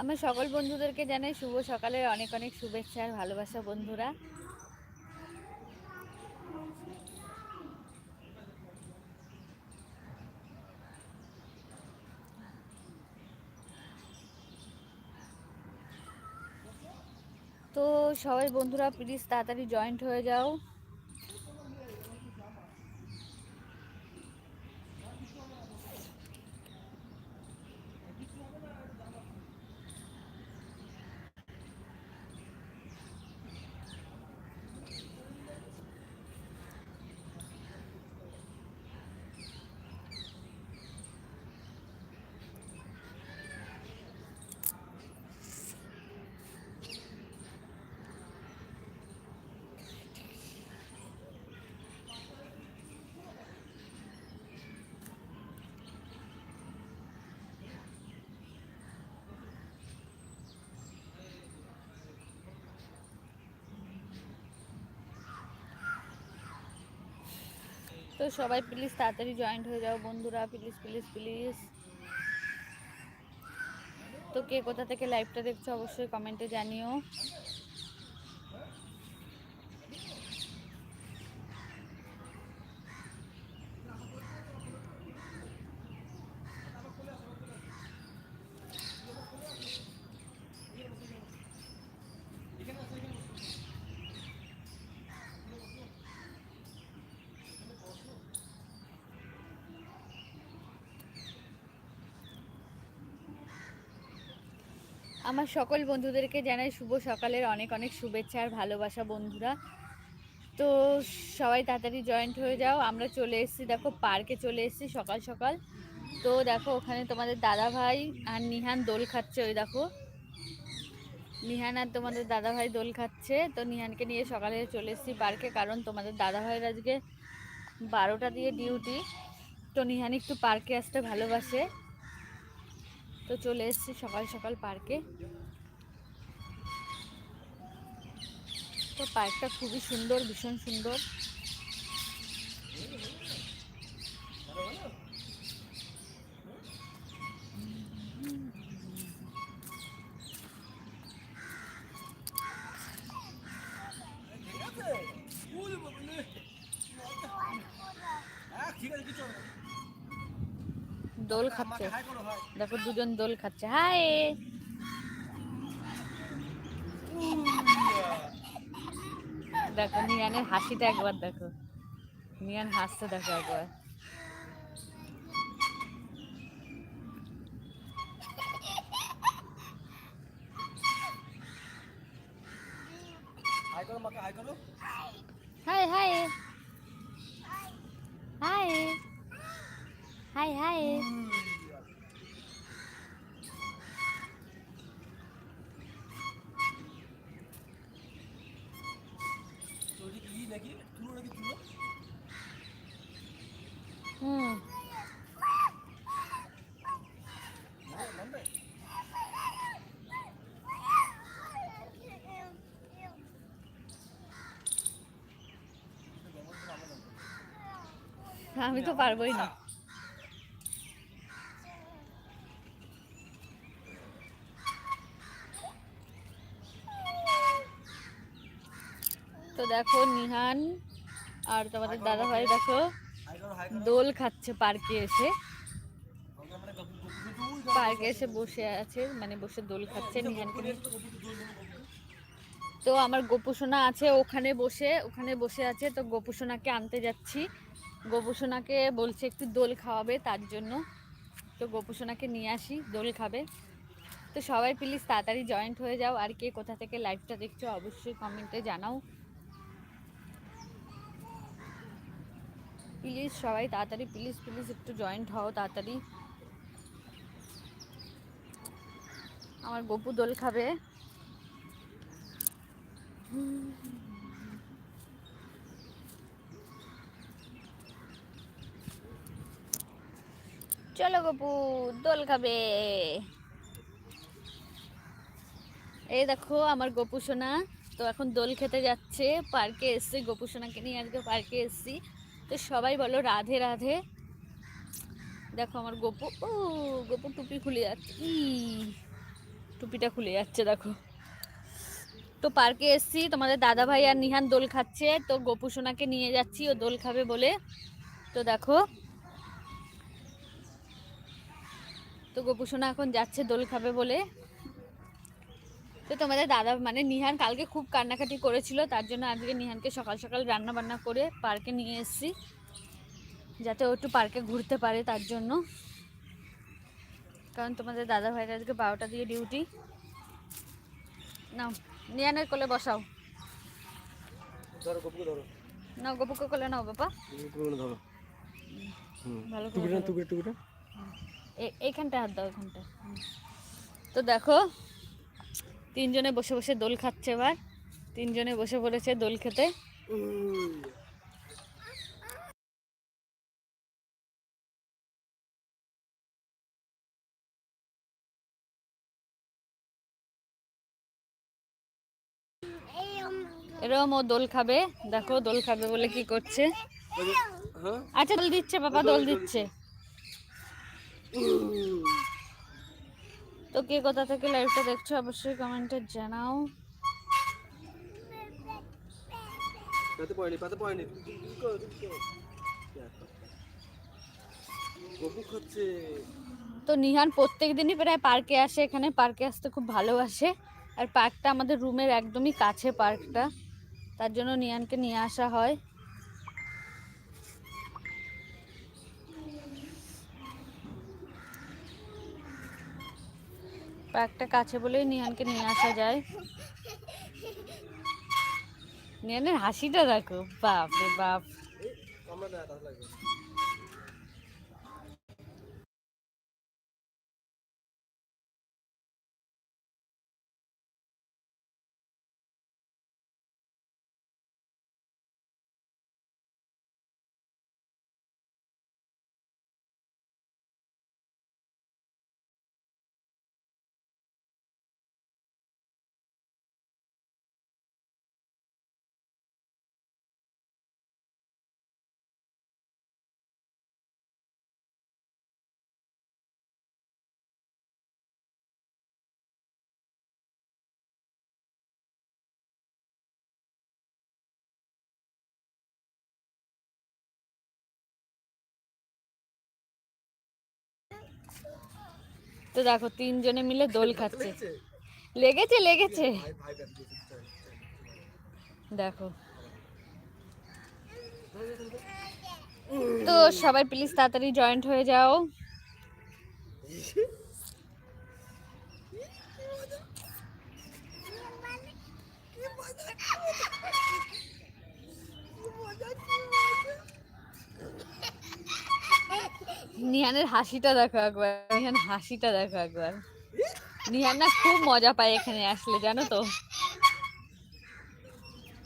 আমার সকল বন্ধুদেরকে জানাই শুভ সকালের অনেক অনেক শুভেচ্ছা আর ভালোবাসা, বন্ধুরা। তো সবাই বন্ধুরা প্লিজ তাড়াতাড়ি জয়েন্ট হয়ে যাও। তো সবাই প্লিজ তাড়াতাড়ি জয়েন্ট হয়ে যাও বন্ধুরা প্লিজ প্লিজ প্লিজ তো কে কোথা থেকে লাইভটা দেখছ অবশ্যই কমেন্টে জানিও। আমার সকল বন্ধুদেরকে জানাই শুভ সকালের অনেক অনেক শুভেচ্ছা আর ভালোবাসা, বন্ধুরা। তো সবাই তাড়াতাড়ি জয়েন্ট হয়ে যাও। আমরা চলে এসেছি, দেখো, পার্কে চলে এসেছি সকাল সকাল। তো দেখো, ওখানে তোমাদের দাদা ভাই আর নিহান দোল খাচ্ছে, ওই দেখো। নিহান আর তোমাদের দাদা ভাই দোল খাচ্ছে। তো নিহানকে নিয়ে সকালে চলে এসেছি পার্কে, কারণ তোমাদের দাদা ভাইয়ের আজকে বারোটা দিয়ে ডিউটি। তো নিহান একটু পার্কে আসতে ভালোবাসে। তো চলে এসেছি সকাল সকাল পার্কে। তো পার্কটা খুবই সুন্দর ভীষণ সুন্দর। দোল খাচ্ছে। দেখো দুজন দোল খাচ্ছে। হাই দেখো নিয়ানের হাসিটা একবার দেখো। নিয়ান হাসছে দেখো একবার। হাই হাই করো। হাই হাই হাই আমি তো পারবোই না। তো দেখো নিহান আর তোমাদের দাদা ভাই দেখো। দোল খাচ্ছে পার্কে এসে। পার্কে এসে বসে আছে মানে বসে দোল খাচ্ছে তো আমার গোপুসোনা আছে ওখানে বসে ওখানে বসে আছে। তো গোপুসোনাকে আনতে যাচ্ছি। গোপুসোনাকে বলছে একটু দোল খাওয়াবে তার জন্য। তো গোপুসোনাকে নিয়ে আসি, দোল খাবে। তো সবাই প্লিজ তাড়াতাড়ি জয়েন্ট হয়ে যাও। আর কে কোথা থেকে লাইভটা দেখছ অবশ্যই কমেন্টে জানাও। প্লিজ সবাই তাড়াতাড়ি প্লিজ প্লিজ একটু জয়েন্ট হও তাড়াতাড়ি। আমার গপু দোল খাবে। চলো গপু, দোল খাবে। এই দেখো আমার গপু সোনা, তো এখন দোল খেতে যাচ্ছে। পার্কে এসছি, গপু সোনাকে নিয়ে আজকে পার্কে এসছি। তো সবাই বলো রাধে রাধে। দেখো আমার গোপু, ও, গপু টুপি খুলে যাচ্ছে। ই, টুপিটা খুলে যাচ্ছে, দেখো। তো পার্কে এসছি, তোমাদের দাদা ভাই আর নিহান দোল খাচ্ছে, তো গোপু সোনাকে নিয়ে যাচ্ছি, ও দোল খাবে বলে। তো দেখো। তো গোপু সোনা এখন যাচ্ছে দোল খাবে বলে। তো তোমাদের দাদা মানে নিহান কালকে খুব কান্নাকাটি করেছিল তার জন্য আজকে নিহানকে সকাল সকাল রান্না বান্না করে পার্কে নিয়ে এসেছি যাতে ও একটু পার্কে ঘুরতে পারে তার জন্য। কারণ তোমাদের দাদা ভাইয়ের আজকে বারোটা দিয়ে ডিউটি। নাও নিয়ানের কোলে বসাও। ধরো গপুকে কোলে নাও বাবা। ভালো এইখানটা হাত দাও এখানটা তো দেখো তিনজনে বসে বসে দোল খাচ্ছে এবার। তিনজনে বসে পড়েছে দোল খেতে। এরকম ও দোল খাবে। দেখো দোল খাবে বলে কি করছে। হ্যাঁ? আচ্ছা দোল দিচ্ছে বাবা দোল দিচ্ছে। তো কে কোথা থেকে লাইভটা দেখছ অবশ্যই কমেন্টে জানাও। পাতে পাতে তো নিহান প্রত্যেক দিনই প্রায় পার্কে আসে এখানে পার্কে আসতে খুব ভালোবাসে আর পার্কটা আমাদের রুমের একদমই কাছে পার্কটা তার জন্য নিহানকে নিয়ে আসা হয়। পার্কটা কাছে বলেই নিহানকে নিয়ে আসা যায়। নিহানের হাসিটা দেখো বাপ রে বাপ। তো দেখো, তিনজনে মিলে দোল খাচ্ছে। লেগেছে লেগেছে। দেখো। তো সবাই প্লিজ তাড়াতাড়ি জয়েন্ট হয়ে যাও। নিহানের হাসিটা দেখো একবার, নিহান হাসিটা দেখো একবার। নিহান না খুব মজা পায় এখানে আসলে, জানো তো?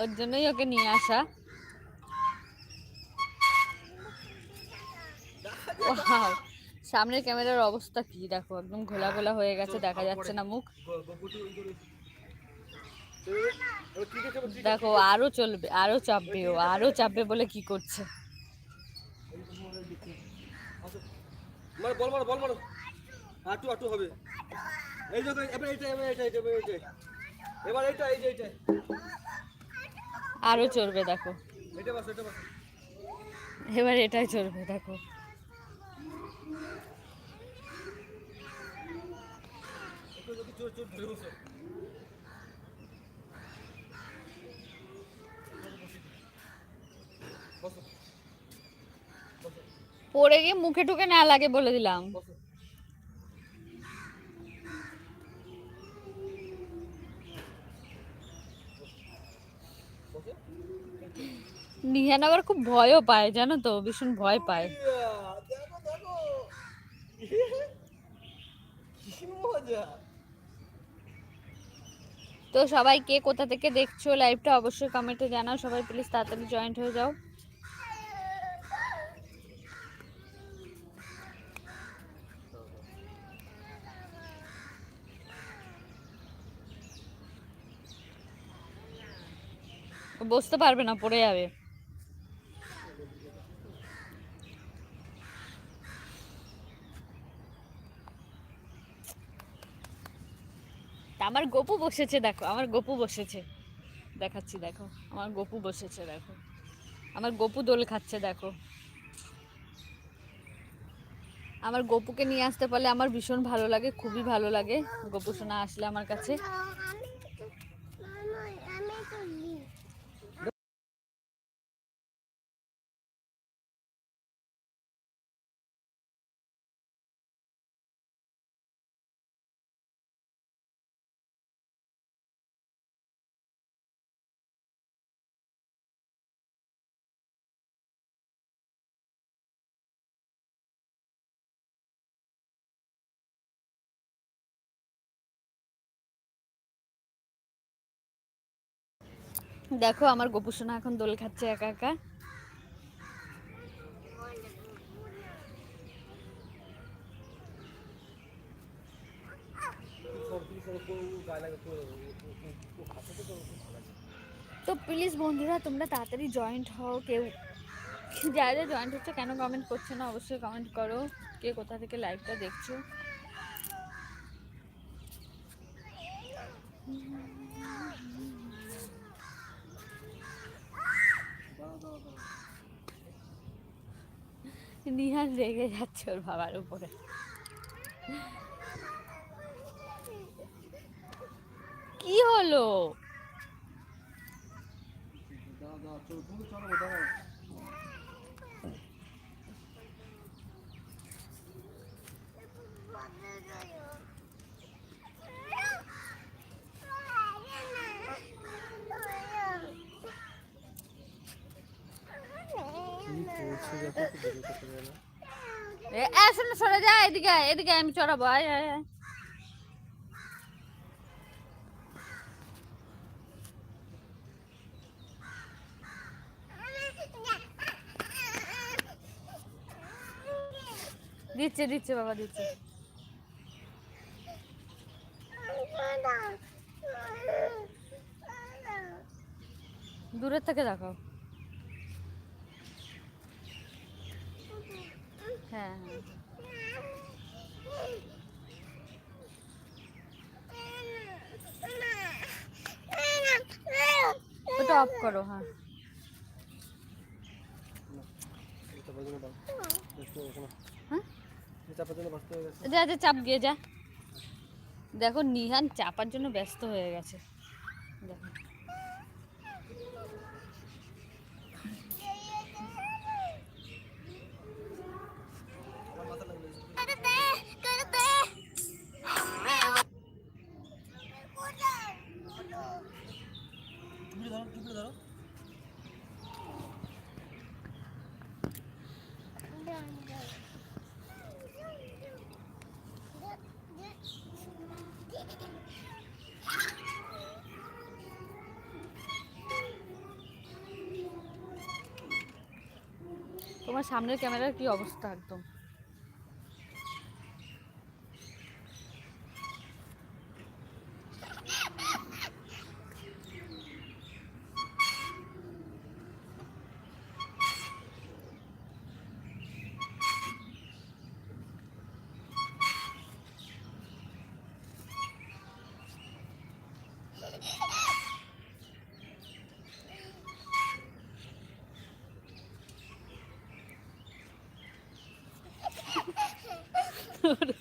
ওর জন্যই ওকে নিয়ে আসা। সামনের ক্যামেরার অবস্থা কি দেখো, একদম ঘোলা ঘোলা হয়ে গেছে, দেখা যাচ্ছে না মুখ। দেখো, আরও চলবে, আরও চাপবে ও, আরও চাপবে বলে কি করছে? মারো বল মারো বল মারো আটু আটু হবে। এই যে এবার এইটা এবার এইটা এইটা এবার এইটা। এবার এইটা এই যে এইটা। আরও চলবে দেখো। এটা বাস এটা বাস। এবার এটাই চলবে দেখো। বসো। পড়ে গিয়ে মুখে টুকে না লাগে বলে দিলাম। নিহান আবার খুব ভয়ও পায়, জানো তো? ভীষণ ভয় পায়। তো সবাই কে কোথা থেকে দেখছ? লাইভটা অবশ্যই কমেন্টে জানাও। সবাই প্লিজ তাড়াতাড়ি জয়েন্ট হয়ে যাও। বসতে পারবে না, পড়ে যাবে। আমার গপু বসেছে, দেখো, আমার গপু বসেছে। দেখাচ্ছি, দেখো, আমার গপু বসেছে, দেখো। আমার গপু দোল খাচ্ছে, দেখো। আমার গপুকে নিয়ে আসতে পারলে আমার ভীষণ ভালো লাগে, খুবই ভালো লাগে। গপু সোনা আসলে আমার কাছে। দেখো, আমার গপু সোনা এখন দোল খাচ্ছে একা একা। তো প্লিজ বন্ধুরা, তোমরা তাড়াতাড়ি জয়েন্ট হও। কেউ যারা যারা জয়েন্ট হচ্ছে, কেন কমেন্ট করছ না? অবশ্যই কমেন্ট করো। কে কোথা থেকে লাইভটা দেখছ? নিহান রেগে যাচ্ছে ওর বাবার উপরে। কি হলো? এ এ, শোনো সরে যা এদিকে এদিকে আমি চড়াবো আয় আয় আয়। দিচ্ছে দিচ্ছে বাবা দিচ্ছে। দূরের থেকে দেখাও হ্যাঁ হ্যাঁ ওটা অফ করো হ্যাঁ। হ্যাঁ? যা যা চাপ গিয়ে যা। দেখো নিহান চাপার জন্য ব্যস্ত হয়ে গেছে। দেখো। তোমার সামনের ক্যামেরার কি অবস্থা একদম? episode.